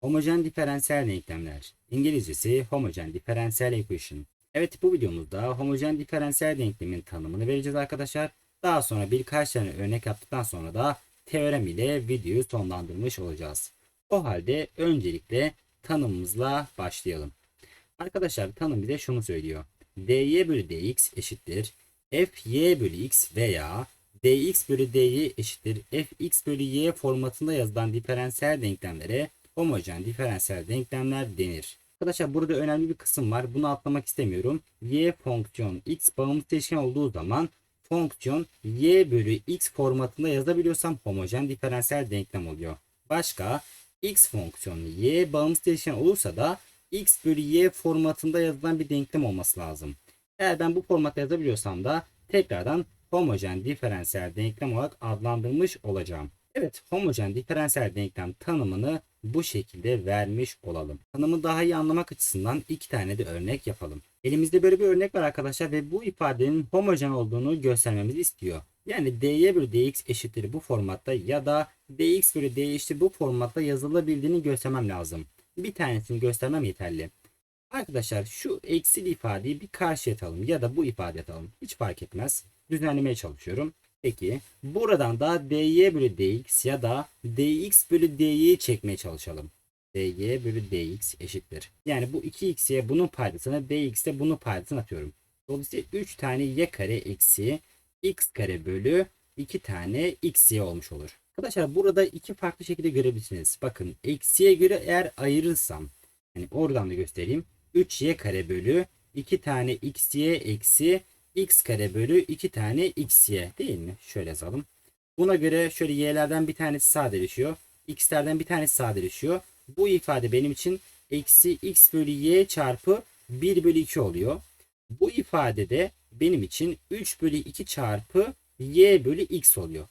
Homojen diferansiyel denklemler. İngilizcesi homojen differential equation. Evet bu videomuzda homojen diferansiyel denklemin tanımını vereceğiz arkadaşlar. Daha sonra birkaç tane örnek yaptıktan sonra da teorem ile videoyu sonlandırmış olacağız. O halde öncelikle tanımımızla başlayalım. Arkadaşlar tanım bize şunu söylüyor. dy bölü dx eşittir fy bölü x veya dx bölü dy eşittir fx bölü y formatında yazılan diferansiyel denklemlere homojen diferansiyel denklemler denir. Arkadaşlar burada önemli bir kısım var. Bunu atlamak istemiyorum. y fonksiyon x bağımsız değişken olduğu zaman fonksiyon y bölü x formatında yazabiliyorsam homojen diferansiyel denklem oluyor. Başka x fonksiyonu y bağımsız değişken olursa da x bölü y formatında yazılan bir denklem olması lazım. Eğer ben bu formatta yazabiliyorsam da tekrardan homojen diferansiyel denklem olarak adlandırmış olacağım. Evet, homojen diferansiyel denklem tanımını bu şekilde vermiş olalım. Tanımı daha iyi anlamak açısından iki tane de örnek yapalım. Elimizde böyle bir örnek var arkadaşlar ve bu ifadenin homojen olduğunu göstermemizi istiyor. Yani dy bölü dx eşittir bu formatta ya da dx bölü dy eşittir bu formatta yazılabildiğini göstermem lazım. Bir tanesini göstermem yeterli. Arkadaşlar şu eksil ifadeyi bir karşıya atalım ya da bu ifade atalım. Hiç fark etmez. Düzenlemeye çalışıyorum. Peki buradan da dy bölü dx ya da dx bölü dy'yi çekmeye çalışalım. dy bölü dx eşittir. Yani bu 2x'ye bunun paydasını dx'e bunun paydasını atıyorum. Dolayısıyla 3 tane y kare eksi x kare bölü 2 tane xy olmuş olur. Arkadaşlar burada iki farklı şekilde görebilirsiniz. Bakın eksiye göre eğer ayırırsam yani oradan da göstereyim. 3y kare bölü 2 tane xy eksi x kare bölü 2 tane xy değil mi? Şöyle yazalım. Buna göre şöyle y'lerden bir tanesi sadeleşiyor. x'lerden bir tanesi sadeleşiyor. Bu ifade benim için eksi x bölü y çarpı 1 bölü 2 oluyor. Bu ifadede benim için 3 bölü 2 çarpı y bölü x oluyor.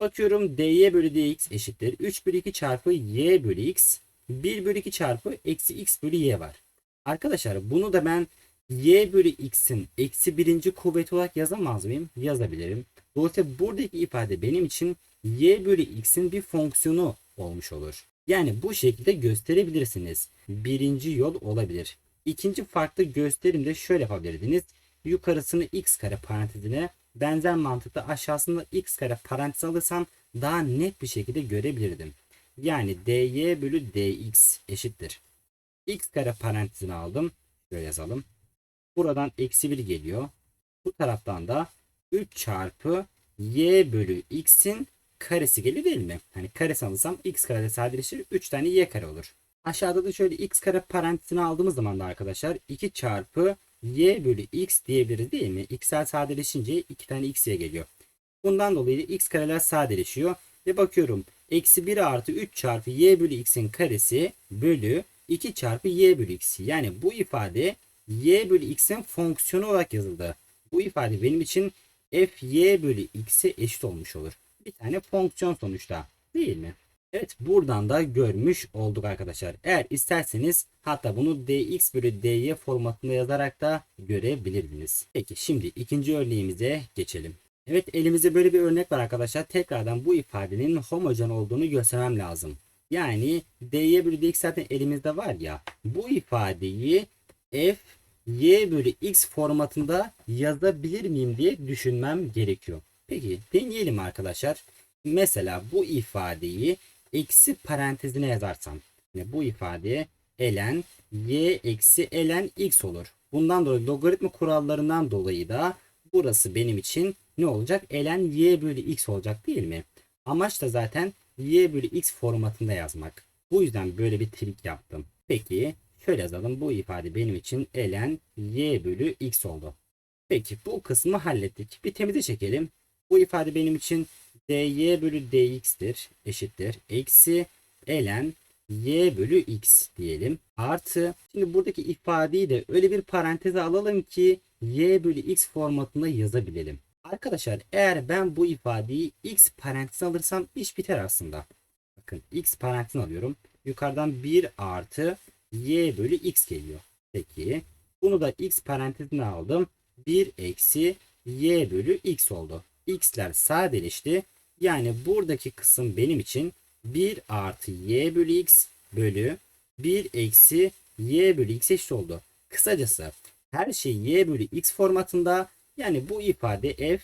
Bakıyorum dy bölü dx eşittir. 3 bölü 2 çarpı y bölü x 1 bölü 2 çarpı eksi x bölü y var. Arkadaşlar bunu da ben y bölü x'in eksi birinci kuvveti olarak yazamaz mıyım? Yazabilirim. Dolayısıyla buradaki ifade benim için y bölü x'in bir fonksiyonu olmuş olur. Yani bu şekilde gösterebilirsiniz. Birinci yol olabilir. İkinci farklı gösterim de şöyle yapabilirdiniz. Yukarısını x kare parantezine benzer mantıkla aşağısında x kare parantez alırsam daha net bir şekilde görebilirdim. Yani dy bölü dx eşittir. x kare parantezini aldım. Şöyle yazalım. Buradan eksi 1 geliyor. Bu taraftan da 3 çarpı y bölü x'in karesi geliyor değil mi? Hani karesi alırsam x kare sadeleşir 3 tane y kare olur. Aşağıda da şöyle x kare parantezini aldığımız zaman da arkadaşlar 2 çarpı y bölü x diyebiliriz değil mi? x'ler sadeleşince 2 tane x'ye geliyor. Bundan dolayı x kareler sadeleşiyor. Ve bakıyorum eksi 1 artı 3 çarpı y bölü x'in karesi bölü 2 çarpı y bölü x. Yani bu ifade y bölü x'in fonksiyonu olarak yazıldı. Bu ifade benim için f y bölü x'e eşit olmuş olur. Bir tane fonksiyon sonuçta değil mi? Evet buradan da görmüş olduk arkadaşlar. Eğer isterseniz hatta bunu dx bölü dy formatında yazarak da görebilirdiniz. Peki şimdi ikinci örneğimize geçelim. Evet elimizde böyle bir örnek var arkadaşlar. Tekrardan bu ifadenin homojen olduğunu göstermem lazım. Yani dy bölü dx zaten elimizde var ya. Bu ifadeyi f y bölü x formatında yazabilir miyim diye düşünmem gerekiyor. Peki deneyelim arkadaşlar. Mesela bu ifadeyi eksi parantezine yazarsam. Yani bu ifadeye ln y eksi ln x olur. Bundan dolayı logaritma kurallarından dolayı da burası benim için ne olacak? ln y bölü x olacak değil mi? Amaç da zaten y bölü x formatında yazmak. Bu yüzden böyle bir trik yaptım. Peki şöyle yazalım. Bu ifade benim için ln y bölü x oldu. Peki bu kısmı hallettik. Bir temize çekelim. Bu ifade benim için dy bölü dx'tir eşittir. Eksi ln y bölü x diyelim. Artı şimdi buradaki ifadeyi de öyle bir paranteze alalım ki y bölü x formatında yazabilelim. Arkadaşlar eğer ben bu ifadeyi x parantezine alırsam iş biter aslında. Bakın x parantezine alıyorum. Yukarıdan 1 artı y bölü x geliyor. Peki bunu da x parantezine aldım. 1 eksi y bölü x oldu. x'ler sadeleşti. Yani buradaki kısım benim için 1 artı y bölü x bölü 1 eksi y bölü x eşit oldu. Kısacası her şey y bölü x formatında yani bu ifade f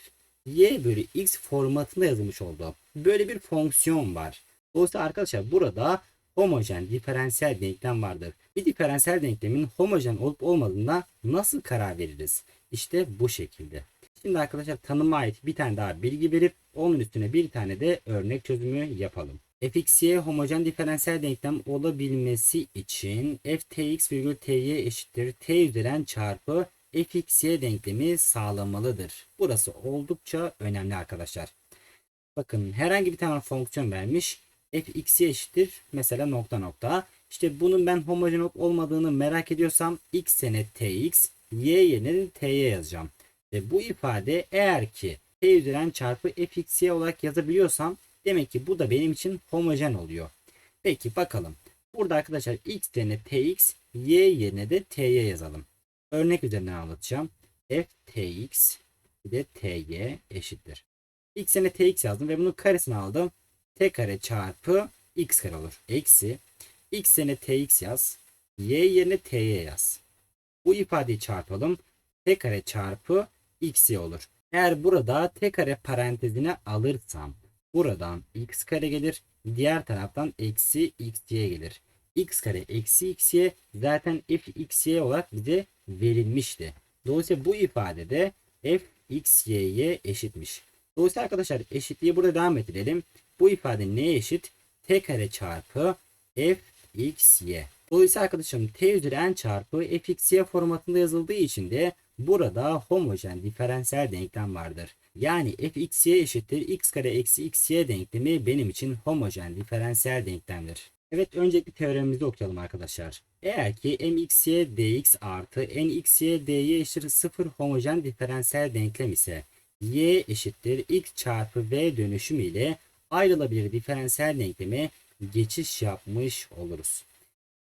y bölü x formatında yazılmış oldu. Böyle bir fonksiyon var. Dolayısıyla arkadaşlar burada homojen diferansiyel denklem vardır. Bir diferansiyel denklemin homojen olup olmadığına nasıl karar veririz? İşte bu şekilde. Şimdi arkadaşlar tanıma ait bir tane daha bilgi verip onun üstüne bir tane de örnek çözümü yapalım. fxy homojen diferansiyel denklem olabilmesi için ftx virgül ty eşittir t üzeri n çarpı fxy denklemi sağlamalıdır. Burası oldukça önemli arkadaşlar. Bakın herhangi bir tane fonksiyon vermiş. Fxy eşittir mesela nokta nokta. İşte bunun ben homojen olup olmadığını merak ediyorsam x sene tx, y yerine de ty yazacağım. Ve bu ifade eğer ki t üzeri n çarpı fxy olarak yazabiliyorsam demek ki bu da benim için homojen oluyor. Peki bakalım. Burada arkadaşlar x yerine tx, y yerine de ty yazalım. Örnek üzerinden anlatacağım. f tx de ty eşittir. x yerine tx yazdım ve bunun karesini aldım. T kare çarpı x kare olur. Eksi x yerine tx yaz. y yerine ty yaz. Bu ifadeyi çarpalım. t kare çarpı xy olur. Eğer burada t kare parantezine alırsam buradan x kare gelir. Diğer taraftan eksi xy gelir. x kare eksi xy zaten fxy olarak bize verilmişti. Dolayısıyla bu ifadede fxy'ye eşitmiş. Dolayısıyla arkadaşlar eşitliği burada devam ettirelim. Bu ifade neye eşit? t kare çarpı fxy. Dolayısıyla arkadaşım t üzeri n çarpı fxy formatında yazıldığı için de burada homojen diferansiyel denklem vardır. Yani fxy eşittir x kare eksi xy denklemi benim için homojen diferansiyel denklemdir. Evet öncelikle teoremimizi okuyalım arkadaşlar. Eğer ki mxy dx artı nxy dy eşittir 0 homojen diferansiyel denklem ise y eşittir x çarpı v dönüşümü ile ayrılabilir diferansiyel denkleme geçiş yapmış oluruz.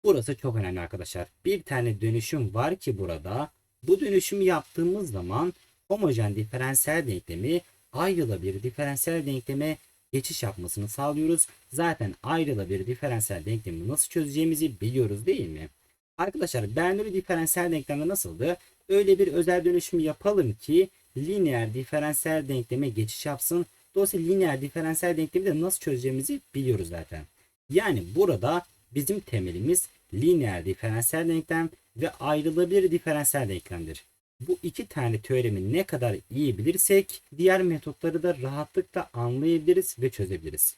Burası çok önemli arkadaşlar. Bir tane dönüşüm var ki burada bu dönüşümü yaptığımız zaman homojen diferansiyel denklemi ayrılabilir diferansiyel denkleme geçiş yapmasını sağlıyoruz. Zaten ayrılabilir diferansiyel denklemi nasıl çözeceğimizi biliyoruz değil mi? Arkadaşlar Bernoulli diferansiyel denklemde nasıldı? Öyle bir özel dönüşüm yapalım ki lineer diferansiyel denkleme geçiş yapsın. Dolayısıyla lineer diferansiyel denklemi de nasıl çözeceğimizi biliyoruz zaten. Yani burada bizim temelimiz lineer diferansiyel denklem ve ayrılabilir diferansiyel denklemdir. Bu iki tane teoremi ne kadar iyi bilirsek diğer metotları da rahatlıkla anlayabiliriz ve çözebiliriz.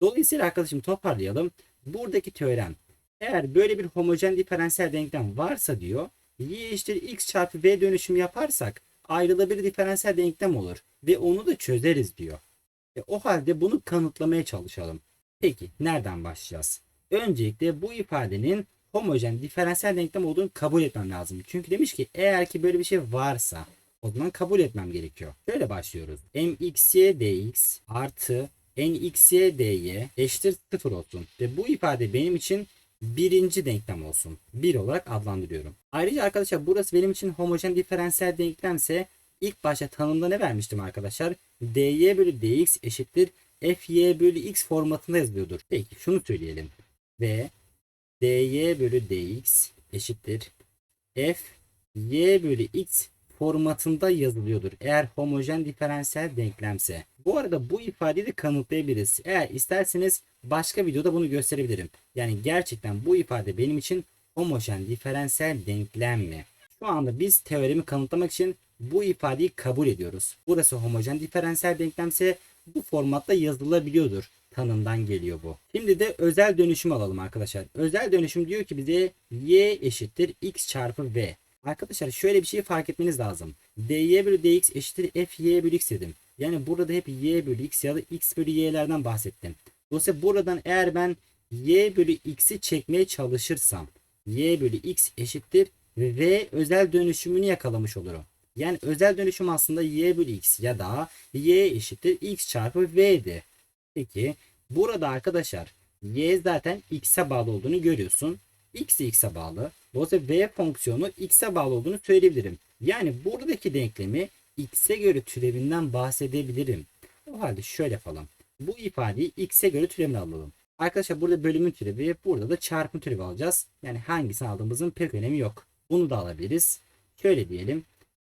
Dolayısıyla arkadaşım toparlayalım. Buradaki teorem eğer böyle bir homojen diferansiyel denklem varsa diyor y eşittir x çarpı v dönüşüm yaparsak ayrılabilir diferansiyel denklem olur ve onu da çözeriz diyor. E, o halde bunu kanıtlamaya çalışalım. Peki nereden başlayacağız? Öncelikle bu ifadenin homojen diferansiyel denklem olduğunu kabul etmem lazım. Çünkü demiş ki eğer ki böyle bir şey varsa o zaman kabul etmem gerekiyor. Şöyle başlıyoruz. mxy dx artı nxy dy eşittir 0 olsun. Ve bu ifade benim için birinci denklem olsun. 1 olarak adlandırıyorum. Ayrıca arkadaşlar burası benim için homojen diferansiyel denklemse ilk başta tanımda ne vermiştim arkadaşlar? dy bölü dx eşittir fy bölü x formatında yazılıyordur. Peki şunu söyleyelim. Ve dy bölü dx eşittir f y bölü x formatında yazılıyordur. Eğer homojen diferansiyel denklemse. Bu arada bu ifadeyi de kanıtlayabiliriz. Eğer isterseniz başka videoda bunu gösterebilirim. Yani gerçekten bu ifade benim için homojen diferansiyel denklem mi? Şu anda biz teoremi kanıtlamak için bu ifadeyi kabul ediyoruz. Burası homojen diferansiyel denklemse bu formatta yazılabiliyordur. Tanımdan geliyor bu. Şimdi de özel dönüşüm alalım arkadaşlar. Özel dönüşüm diyor ki bize y eşittir x çarpı v. Arkadaşlar şöyle bir şey fark etmeniz lazım. dy bölü dx eşittir fy bölü x dedim. Yani burada hep y bölü x ya da x bölü y'lerden bahsettim. Dolayısıyla buradan eğer ben y bölü x'i çekmeye çalışırsam y bölü x eşittir v özel dönüşümünü yakalamış olurum. Yani özel dönüşüm aslında y bölü x ya da y eşittir x çarpı v'di. Peki burada arkadaşlar y zaten x'e bağlı olduğunu görüyorsun. x x'e bağlı. Dolayısıyla v fonksiyonu x'e bağlı olduğunu söyleyebilirim. Yani buradaki denklemi x'e göre türevinden bahsedebilirim. O halde şöyle yapalım. Bu ifadeyi x'e göre türevini alalım. Arkadaşlar burada bölümün türevi, burada da çarpım türevi alacağız. Yani hangisini aldığımızın pek önemi yok. Bunu da alabiliriz. Şöyle diyelim.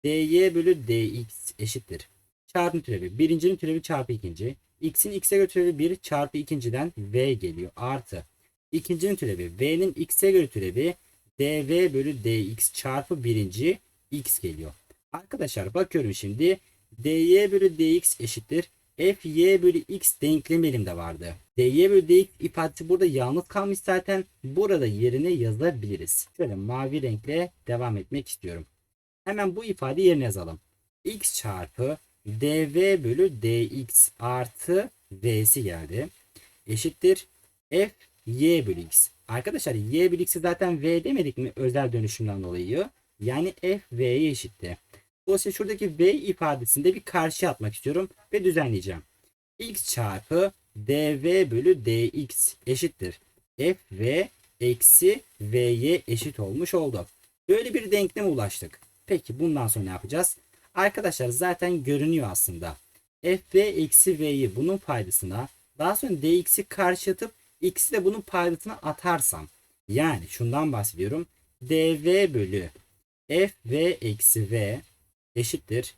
Dy bölü dx eşittir. Çarpım türevi. Birincinin türevi çarpı ikinci. x'in x'e göre türevi 1 çarpı ikinciden v geliyor. Artı. İkincinin türevi. v'nin x'e göre türevi dv bölü dx çarpı birinci x geliyor. Arkadaşlar bakıyorum şimdi. dy bölü dx eşittir. fy bölü x denklemi elimde vardı. dy bölü dx ifadesi burada yalnız kalmış zaten. Burada yerine yazabiliriz. Şöyle mavi renkle devam etmek istiyorum. Hemen bu ifadeyi yerine yazalım. x çarpı dv bölü dx artı v'si geldi. Eşittir f y bölü x. Arkadaşlar y bölü x'i zaten v demedik mi özel dönüşümden dolayı? Yani f v'ye eşitti. Dolayısıyla şuradaki v ifadesinde bir karşı atmak istiyorum ve düzenleyeceğim. x çarpı dv bölü dx eşittir. f v eksi v'ye eşit olmuş oldu. Böyle bir denkleme ulaştık. Peki bundan sonra ne yapacağız? Arkadaşlar zaten görünüyor aslında. f v eksi v'yi bunun paydasına daha sonra dx'i karşılatıp x'i de bunun paydasına atarsam yani şundan bahsediyorum. dv bölü f v eksi v eşittir.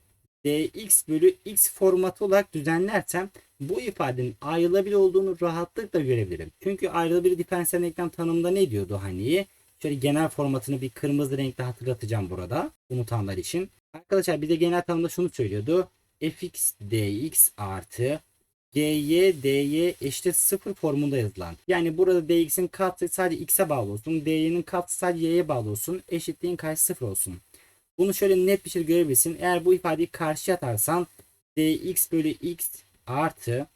dx bölü x formatı olarak düzenlersem bu ifadenin ayrılabilir olduğunu rahatlıkla görebilirim. Çünkü ayrılabilir diferansiyel denklem tanımında ne diyordu hani? Şöyle genel formatını bir kırmızı renkle hatırlatacağım burada unutanlar için. Arkadaşlar bir de genel tanımda şunu söylüyordu. fx dx artı gy dy eşittir 0 formunda yazılan. Yani burada dx'in katsayısı sadece x'e bağlı olsun. dy'nin katsayısı sadece y'ye bağlı olsun. Eşitliğin karşı 0 olsun. Bunu şöyle net bir şekilde görebilirsin. Eğer bu ifadeyi karşıya atarsan dx bölü x artı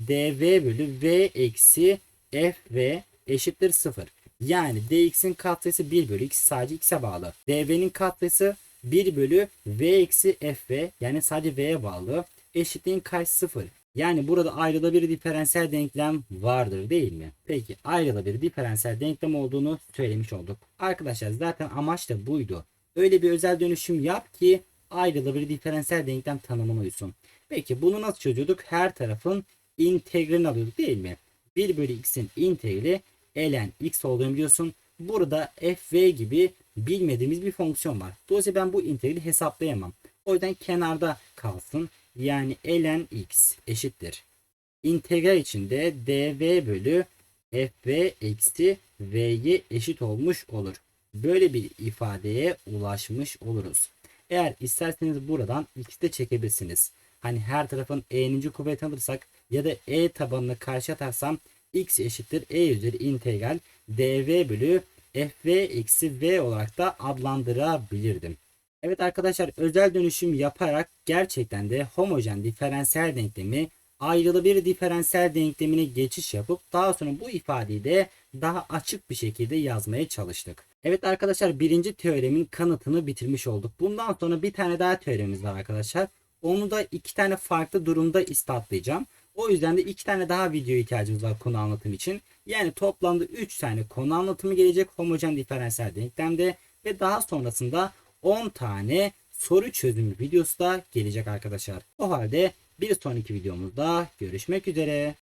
dv bölü v eksi f v eşittir 0. Yani dx'in katsayısı 1 bölü x sadece x'e bağlı. dv'nin katsayısı 1 bölü v eksi fv yani sadece v'ye bağlı. Eşitliğin karşı 0. Yani burada ayrılabilir diferansiyel denklem vardır değil mi? Peki ayrılabilir diferansiyel denklem olduğunu söylemiş olduk. Arkadaşlar zaten amaç da buydu. Öyle bir özel dönüşüm yap ki ayrılabilir diferansiyel denklem tanımına uysun. Peki bunu nasıl çözüyorduk? Her tarafın integralini alıyorduk değil mi? 1 bölü x'in integrali ln x olduğunu biliyorsun. Burada f gibi bilmediğimiz bir fonksiyon var. Dolayısıyla ben bu integrali hesaplayamam. O yüzden kenarda kalsın. Yani ln x eşittir. İntegral içinde dv bölü fv eksi v'ye eşit olmuş olur. Böyle bir ifadeye ulaşmış oluruz. Eğer isterseniz buradan x'i de çekebilirsiniz. Hani her tarafın e'ninci kuvvet alırsak ya da e tabanını karşı atarsam x eşittir e üzeri integral dv bölü fv eksi v olarak da adlandırabilirdim. Evet arkadaşlar özel dönüşüm yaparak gerçekten de homojen diferansiyel denklemi ayrılabilir diferansiyel denklemine geçiş yapıp daha sonra bu ifadeyi de daha açık bir şekilde yazmaya çalıştık. Evet arkadaşlar birinci teoremin kanıtını bitirmiş olduk. Bundan sonra bir tane daha teoremimiz var arkadaşlar. Onu da iki tane farklı durumda ispatlayacağım. O yüzden de iki tane daha video ihtiyacımız var konu anlatım için. Yani toplamda 3 tane konu anlatımı gelecek homojen diferansiyel denklemde ve daha sonrasında 10 tane soru çözümü videosu da gelecek arkadaşlar. O halde bir sonraki videomuzda görüşmek üzere.